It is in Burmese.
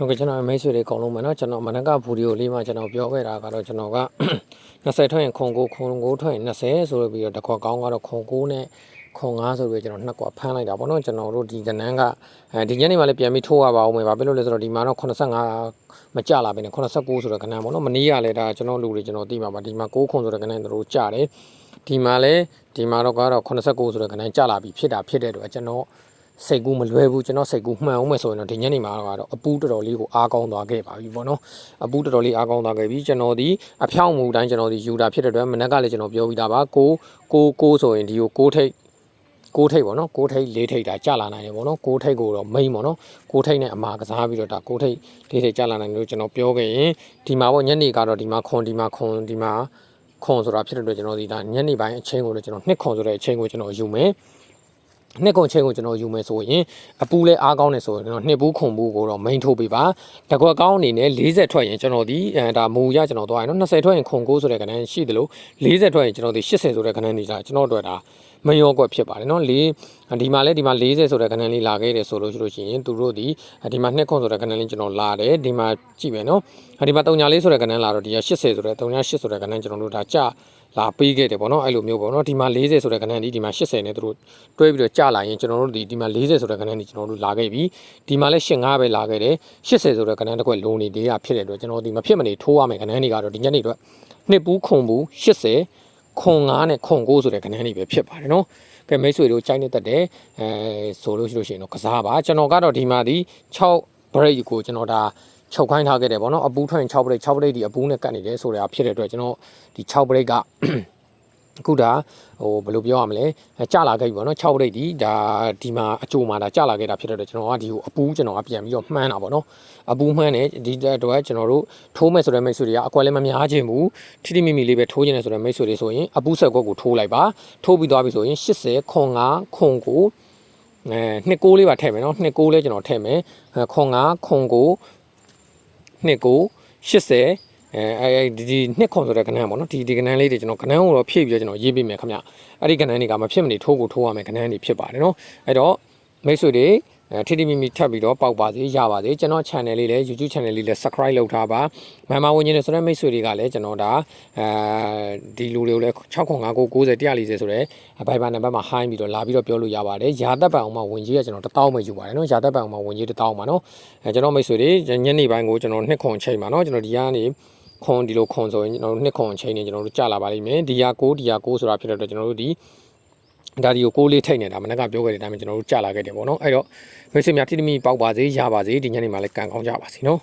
ဟုတ်ကဲ့ကျွန်တော်မိတ်ဆွေတွေအကုန်လုံးပဲเนาะကျွန်တော်မနက်ကဗီဒီယိုလေးမှာကျွန်တော်ပြောခဲ့တာကတော့ကျွန်တော်က 20ထွက်ရင်ခုံကိုခုံကိုထွက်ရင်20ဆိုပြီးတော့တစ်ခွက်ကောင်းကတော့ခုံကိုနဲ့ခုံ9ဆိုပြီးကျွန်တော်နှစ်ကွာဖမ်းလိုက်တာပေါ့เนาะကျွန်တော်တို့ဒီကနန်းကအဲဒီညနေမှလည်းပြန်ပြီးထိုးရပါအောင်မယ်ဘာဖြစ်လို့လဲဆိုတော့ဒီမှာတော့85မကြလာပြီနဲ့89ဆိုတဲ့ကနန်းပေါ့เนาะမနေ့ကလည်းဒါကျွန်တော်လူတွေကျွန်တော်သိမှာပါဒီမှာ6ခုဆိုတဲ့ကနန်းတို့ကြတယ်ဒီမှာလည်းဒီမှာတော့ကတော့89ဆိုတဲ့ကနန်းကြလာပြီဖြစ်တာဖြစ်တဲ့အတွက်ကျွန်တော် စိတ်ကူးမလွဲဘူးကျွန်တော်စိတ်ကူးမှန်အောင်မယ်ဆိုရင်တော့ဒီညနေမှာကတော့အပူးတော်တော်လေးကိုအားကောင်းသွားခဲ့ပါပြီပေါ့နော်အပူးတော်တော်လေးအားကောင်းသွားခဲ့ပြီကျွန်တော်ဒီအဖြောင်းမူတိုင်းကျွန်တော်ဒီယူတာဖြစ်တဲ့အတွက်မနက်ကလည်းကျွန်တော်ပြောပြီးသားပါကိုကိုကိုဆိုရင်ဒီကိုကိုထိတ်ကိုထိတ်ပေါ့နော်ကိုထိတ်လေးထိတ်ဒါကြာလာနိုင်တယ်ပေါ့နော်ကိုထိတ်ကိုတော့မိန်ပေါ့နော်ကိုထိတ်နဲ့အမာကစားပြီးတော့ဒါကိုထိတ်လေးထိတ်ကြာလာနိုင်တယ်လို့ကျွန်တော်ပြောခဲ့ရင်ဒီမှာပေါ့ညနေကတော့ဒီမှာခွန်ဒီမှာခွန်ဒီမှာခွန်ဆိုတာဖြစ်တဲ့အတွက်ကျွန်တော်ဒီဒါညနေပိုင်းအချိန်ကိုလည်းကျွန်တော်နှစ်ခွန်ဆိုတဲ့အချိန်ကိုကျွန်တော်ယူမယ် နှစ်ကုန်ချင်းကိုကျွန်တော်ယူမယ်ဆိုရင်အပူလဲအားကောင်းနေဆိုရင်ကျွန်တော်နှစ်ဘူးခုံဘူးကိုတော့ main ထုတ်ပေးပါတကွက်ကောင်းအနေနဲ့40ထွက်ရင်ကျွန်တော်ဒီအဲဒါမူရကျွန်တော်သွားရင်နော်20ထွက်ရင်ခုံကိုဆိုတဲ့ကဏ္ဍရှိတယ်လို့40ထွက်ရင်ကျွန်တော်ဒီ80ဆိုတဲ့ကဏ္ဍနေကြကျွန်တော်တို့ဒါမရောကွက်ဖြစ်ပါတယ်နော်လေးဒီမှာလဲဒီမှာ40ဆိုတဲ့ကဏ္ဍလေးလာခဲ့တယ်ဆိုလို့ရှိလို့ရှိရင်သူတို့ဒီဒီမှာနှစ်ခွန်ဆိုတဲ့ကဏ္ဍလေးကျွန်တော်လာတယ်ဒီမှာကြည့်မယ်နော်ဒီမှာ3ညာလေးဆိုတဲ့ကဏ္ဍလာတော့ဒီက80ဆိုတဲ့3ညာ8ဆိုတဲ့ကဏ္ဍကျွန်တော်တို့ဒါကြလာပေးခဲ့တယ်ပေါ့နော်အဲ့လိုမျိုးပေါ့နော်ဒီမှာ40ဆိုတဲ့ကဏ္ဍဒီဒီမှာ80နဲ့သူတို့တွဲပြီးတော့ကြာလာရင်ကျွန်တော်တို့ဒီဒီမှာ40ဆိုတဲ့ကဏ္ဍဒီကျွန်တော်တို့လာခဲ့ပြီဒီမှာလည်း85ပဲလာခဲ့တယ်80ဆိုတဲ့ကဏ္ဍတစ်ခွက်လုံးနေသေးတာဖြစ်တဲ့အတွက်ကျွန်တော်ဒီမဖြစ်မနေထိုးရမယ်ကဏ္ဍတွေကတော့ဒီညနေအတွက်နှစ်ပူးခုံပူး80ခွန်9နဲ့ခွန်9ဆိုတဲ့ကဏ္ဍတွေပဲဖြစ်ပါတယ်နော်ကဲမိတ်ဆွေတို့ကြိုက်နေတတ်တယ်အဲဆိုလို့ရှိလို့ရှိရင်တော့ကစားပါကျွန်တော်ကတော့ဒီမှာဒီ6 break ကိုကျွန်တော်ဒါချုပ်ခိုင်းထားခဲ့တယ်ပေါ့နော်အပူးထွင်6 break 6 break ဒီအပူးနဲ့ကတ်နေတယ်ဆိုတာဖြစ်တဲ့အတွက်ကျွန်တော်ဒီ6 break က အခုဒါဟိုဘယ်လိုပြောရမလဲအဲကြာလာခဲ့ပြီပေါ့နော်6ပိတ်ဒီဒါဒီမှာအကြိုမှာဒါကြာလာခဲ့တာဖြစ်တဲ့အတွက်ကျွန်တော်ကဒီကိုအပူးကျွန်တော်ကပြန်ပြီးတော့မှန်းတာပေါ့နော်အပူးမှန်းတယ်ဒီတော့ကျွန်တော်တို့ထိုးမဲ့ဆိုတဲ့မိတ်ဆွေတွေကအကွက်လည်းမများခြင်းဘူးထိထိမိမိလေးပဲထိုးခြင်းနဲ့ဆိုတဲ့မိတ်ဆွေတွေဆိုရင်အပူးဆက်ကွက်ကိုထိုးလိုက်ပါထိုးပြီးသွားပြီဆိုရင်80ခွန်9ခွန်9အဲနှစ်ကိုးလေးပါထည့်မယ်နော်နှစ်ကိုးလေးကျွန်တော်ထည့်မယ်ခွန်9ခွန်9နှစ်ကိုး80 အဲအဲဒီဒီနှစ်ခွန်ဆိုတဲ့ကဏ္ဍပေါ့နော်ဒီဒီကဏ္ဍလေးတွေကျွန်တော်ကဏ္ဍကိုတော့ဖြည့်ပြီးတော့ကျွန်တော်ရေးပေးမယ်ခင်ဗျအဲ့ဒီကဏ္ဍတွေကမဖြစ်မနေထိုးကိုထိုးရမယ်ကဏ္ဍတွေဖြစ်ပါတယ်နော်အဲ့တော့မိတ်ဆွေတွေအဲထိတိမိမိထပ်ပြီးတော့ပေါက်ပါစေရပါစေကျွန်တော် channel လေးလည်း YouTube channel လေးလည်း subscribe လုပ်ထားပါမမဝင်နေဆိုတဲ့မိတ်ဆွေတွေကလည်းကျွန်တော်ဒါအဲဒီလူတွေကိုလည်း695990 140ဆိုတဲ့ဘိုင်ဘာနံပါတ်မှာ high ပြီးတော့လာပြီးတော့ပြောလို့ရပါတယ်ရာသက်ပံအောင်မှဝင်ကြီးကကျွန်တော်1000ပဲယူပါတယ်နော်ရာသက်ပံအောင်မှဝင်ကြီး1000ပါနော်အဲကျွန်တော်မိတ်ဆွေတွေညနေပိုင်းကိုကျွန်တော်နှစ်ခွန်ချိန်ပါနော်ကျွန်တော်ဒီကနေ ခွန်ဒီလိုခွန်ဆိုရင်ကျွန်တော်တို့နှစ်ခွန်ချိန်နေကျွန်တော်တို့ကြာလာပါလိမ့်မယ်ဒီဟာ6ဒီဟာ6ဆိုတာဖြစ်တဲ့အတွက်ကျွန်တော်တို့ဒီဒါဒီကိုကိုလေးထိတ်နေတာမနက်ကပြောခဲ့တဲ့အတိုင်းပဲကျွန်တော်တို့ကြာလာခဲ့တယ်ပေါ့နော်အဲ့တော့မိတ်ဆွေများတိတိမိပေါက်ပါစေရပါစေဒီညနေမှာလည်းကံကောင်းကြပါစေနော်